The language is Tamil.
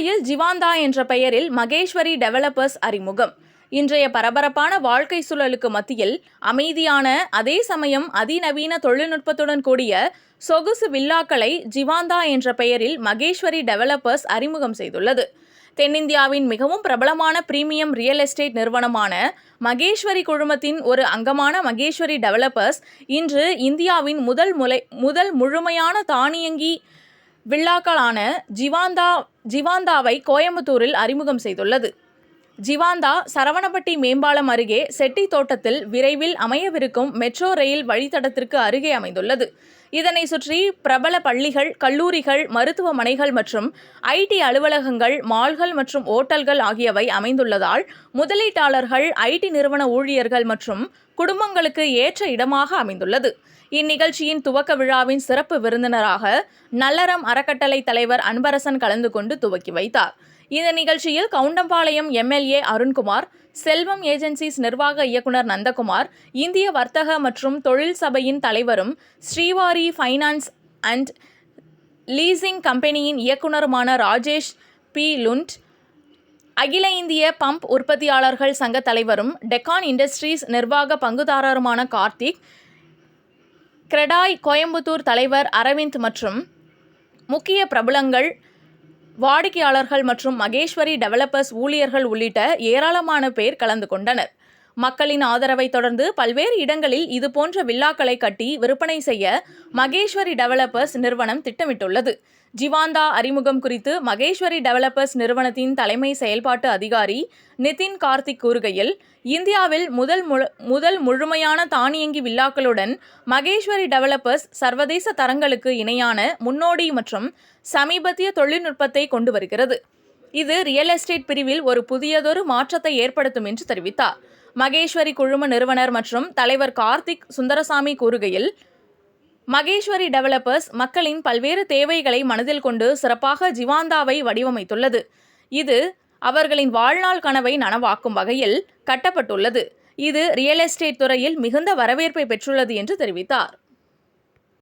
கோவையில் ஜிவாந்தா என்ற பெயரில் மகேஸ்வரி டெவலப்பர்ஸ் அறிமுகம். இன்றைய பரபரப்பான வாழ்க்கை சூழலுக்கு மத்தியில் அமைதியான அதே சமயம் அதிநவீன தொழில்நுட்பத்துடன் கூடிய சொகுசு வில்லாக்களை ஜிவாந்தா என்ற பெயரில் மகேஸ்வரி டெவலப்பர்ஸ் அறிமுகம் செய்துள்ளது. தென்னிந்தியாவின் மிகவும் பிரபலமான பிரீமியம் ரியல் எஸ்டேட் நிறுவனமான மகேஸ்வரி குழுமத்தின் ஒரு அங்கமான மகேஸ்வரி டெவலப்பர்ஸ் இன்று இந்தியாவின் முதல் முலை முதல் முழுமையான தானியங்கி வில்லாக்களான ஜிவாந்தா ஜிவாந்தாவை கோயம்புத்தூரில் அறிமுகம் செய்துள்ளது. ஜிவாந்தா சரவணப்பட்டி மேம்பாலம் அருகே செட்டி தோட்டத்தில் விரைவில் அமையவிருக்கும் மெட்ரோ ரயில் வழித்தடத்திற்கு அருகே அமைந்துள்ளது. இதனை சுற்றி பிரபல பள்ளிகள் கல்லூரிகள் மருத்துவமனைகள் மற்றும் ஐடி அலுவலகங்கள் மால்கள் மற்றும் ஓட்டல்கள் ஆகியவை அமைந்துள்ளதால் முதலீட்டாளர்கள் ஐடி நிறுவன ஊழியர்கள் மற்றும் குடும்பங்களுக்கு ஏற்ற இடமாக அமைந்துள்ளது. இந்நிகழ்ச்சியின் துவக்க விழாவின் சிறப்பு விருந்தினராக நல்லறம் அறக்கட்டளை தலைவர் அன்பரசன் கலந்து கொண்டு துவக்கி வைத்தார். இந்த நிகழ்ச்சியில் கவுண்டம்பாளையம் எம்எல்ஏ அருண்குமார் செல்வம் ஏஜென்சிஸ் நிர்வாக இயக்குனர் நந்தகுமார் இந்திய வர்த்தக மற்றும் தொழில் சபையின் தலைவரும் ஸ்ரீவாரி ஃபைனான்ஸ் அண்ட் லீசிங் கம்பெனியின் இயக்குனருமான ராஜேஷ் பி. லுண்ட் அகில இந்திய பம்ப் உற்பத்தியாளர்கள் சங்க தலைவரும் டெக்கான் இண்டஸ்ட்ரீஸ் நிர்வாக பங்குதாரருமான கார்த்திக் கிரெடாய் கோயம்புத்தூர் தலைவர் அரவிந்த் மற்றும் முக்கிய பிரபலங்கள் வாடிக்கையாளர்கள் மற்றும் மகேஸ்வரி டெவலப்பர்ஸ் ஊழியர்கள் உள்ளிட்ட ஏராளமான பேர் கலந்து கொண்டனர். மக்களின் ஆதரவை தொடர்ந்து பல்வேறு இடங்களில் இதுபோன்ற வில்லாக்களை கட்டி விற்பனை செய்ய மகேஸ்வரி டெவலப்பர்ஸ் நிறுவனம் திட்டமிட்டுள்ளது. ஜிவாந்தா அறிமுகம் குறித்து மகேஸ்வரி டெவலப்பர்ஸ் நிறுவனத்தின் தலைமை செயல்பாட்டு அதிகாரி நிதின் கார்த்திக் கூறுகையில் இந்தியாவில் முதல் முழு முதல் முழுமையான தானியங்கி வில்லாக்களுடன் மகேஸ்வரி டெவலப்பர்ஸ் சர்வதேச தரங்களுக்கு இணையான முன்னோடி மற்றும் சமீபத்திய தொழில்நுட்பத்தை கொண்டு வருகிறது. இது ரியல் எஸ்டேட் பிரிவில் ஒரு புதியதொரு மாற்றத்தை ஏற்படுத்தும் என்று தெரிவித்தார். மகேஸ்வரி குழும நிறுவனர் மற்றும் தலைவர் கார்த்திக் சுந்தரசாமி கூறுகையில் மகேஸ்வரி டெவலப்பர்ஸ் மக்களின் பல்வேறு தேவைகளை மனதில் கொண்டு சிறப்பாக ஜிவாந்தாவை வடிவமைத்துள்ளது. இது அவர்களின் வாழ்நாள் கனவை நனவாக்கும் வகையில் கட்டப்பட்டுள்ளது. இது ரியல் எஸ்டேட் துறையில் மிகுந்த வரவேற்பை பெற்றுள்ளது என்று தெரிவித்தார்.